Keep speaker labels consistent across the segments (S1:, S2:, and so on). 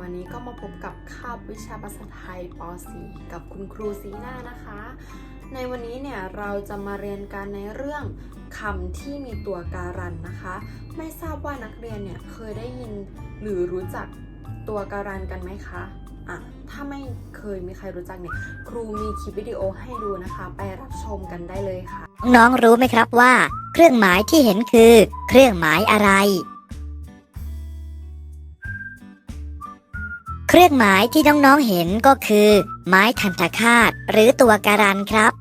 S1: วันนี้ก็มาพบกับคาบวิชาภาษาไทยป .4 กับคุณครูซีน่านะคะ ในวันนี้เนี่ยเราจะมาเรียนกันในเรื่องคำที่มีตัวการันนะคะ ไม่ทราบว่านักเรียนเนี่ยเคยได้ยินหรือรู้จักตัวการันกันไหมคะอะถ้าไม่เคยมีใครรู้จักเนี่ยครูมีคลิปวิดีโอให้ดูนะคะ ไปรับชมกันได้เลยค่ะ
S2: น้องรู้ไหมครับว่า เครื่องหมายที่เห็นคือ เครื่องหมายอะไร เครื่องหมายที่น้องๆเห็นก็คือ ไม้ทันตคาตหรือตัวการันครับ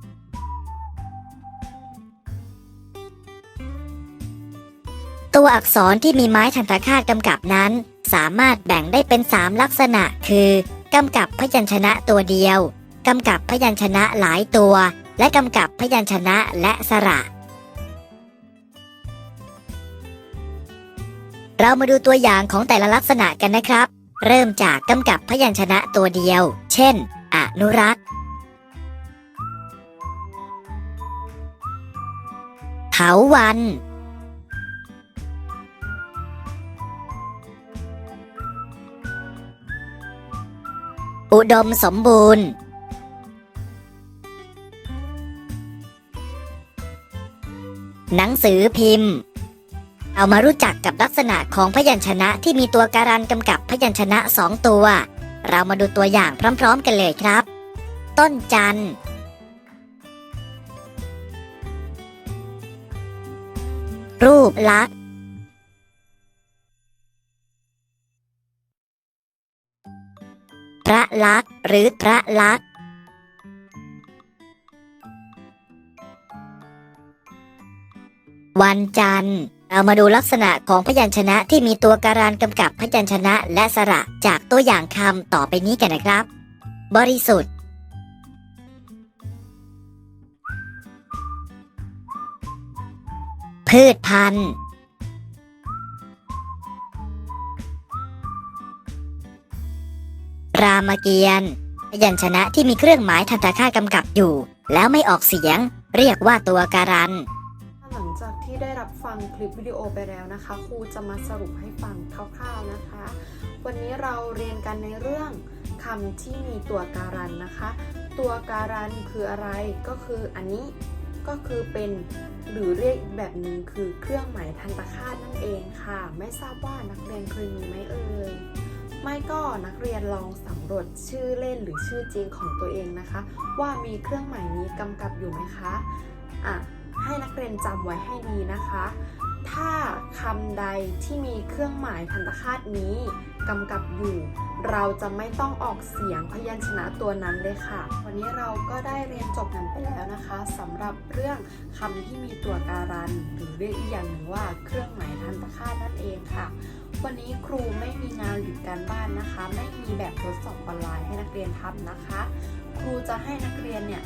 S2: ตัวอักษรที่มีไม้ทันตคาตกำกับนั้น สามารถแบ่งได้เป็น 3 ลักษณะ คือกำกับพยัญชนะตัวเดียวกำกับพยัญชนะหลายตัว และกำกับพยัญชนะและสระ เรามาดูตัวอย่างของแต่ละลักษณะกันนะครับ เริ่มจากกำกับพยัญชนะตัวเดียว เช่น อนุรักษ์ เถาวัน อุดมสมบูรณ์ หนังสือพิมพ์ เอามารู้จักกับลักษณะของพยัญชนะที่มีตัวการันกำกับพยัญชนะสองตัว เรามาดูตัวอย่างพร้อม ๆ กันเลยครับ ต้นจันทร์รูปลักษณ์พระลักษณ์หรือพระลักษณ์วันจันทร์ เรามาดูลักษณะของพยัญชนะที่มีตัวการันกำกับพยัญชนะและสระจากตัวอย่างคำต่อไปนี้กันนะครับ บริสุทธิ์ พืชพันธุ์ รามเกียรติ์พยัญชนะที่มีเครื่องหมายทันตค่ากำกับอยู่ แล้วไม่ออกเสียง เรียกว่าตัวการัน
S1: ลังจากที่ได้รับฟังคลิปวิดีโอไปแล้วนะคะ ครูจะมาสรุปให้ฟังคร่าวๆนะคะ วันนี้เราเรียนกันในเรื่องคำที่มีตัวการันนะคะ ตัวการันคืออะไรก็คืออันนี้ก็คือเป็นหรือเรียกอีกแบบหนึ่งคือเครื่องหมายทันตคาตนั่นเองค่ะ ไม่ทราบว่านักเรียนเคยมีไหมเอ่ยไม่ก็นักเรียนลองสำรวจชื่อเล่นหรือชื่อจริงของตัวเองนะคะ ว่ามีเครื่องหมายนี้กำกับอยู่ไหมคะอะ ให้นักเรียนจำไว้ให้ดีนะคะ ถ้าคำใดที่มีเครื่องหมายทันตคาตนี้กำกับอยู่ เราจะไม่ต้องออกเสียงพยัญชนะตัวนั้นเลยค่ะ วันนี้เราก็ได้เรียนจบกันไปแล้วนะคะสำหรับเรื่องคำที่มีตัวการัน หรือเรียกอีกอย่างหนึ่งว่าเครื่องหมายทันตคาตนั่นเองค่ะ วันนี้ครูไม่มีงานหรือการบ้านนะคะ ไม่มีแบบทดสอบออนไลน์ให้นักเรียนทำนะคะ ครูจะให้นักเรียนเนี่ย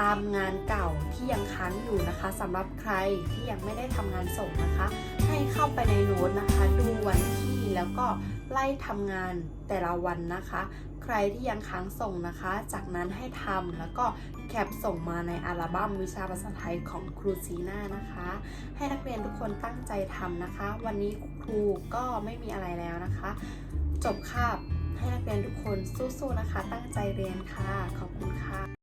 S1: ตามงานเก่าที่ยังค้างอยู่นะคะสำหรับใครที่ยังไม่ได้ทำงานส่งนะคะ ให้เข้าไปในโน้ตนะคะ ดูวันที่แล้วก็ไล่ทำงานแต่ละวันนะคะ ใครที่ยังค้างส่งนะคะ จากนั้นให้ทำแล้วก็แคปส่งมาในอัลบั้มวิชาภาษาไทยของครูซีน่านะคะ ให้นักเรียนทุกคนตั้งใจทำนะคะ วันนี้ครูก็ไม่มีอะไรแล้วนะคะ จบคาบให้นักเรียนทุกคนสู้ๆนะคะ ตั้งใจเรียนค่ะ ขอบคุณค่ะ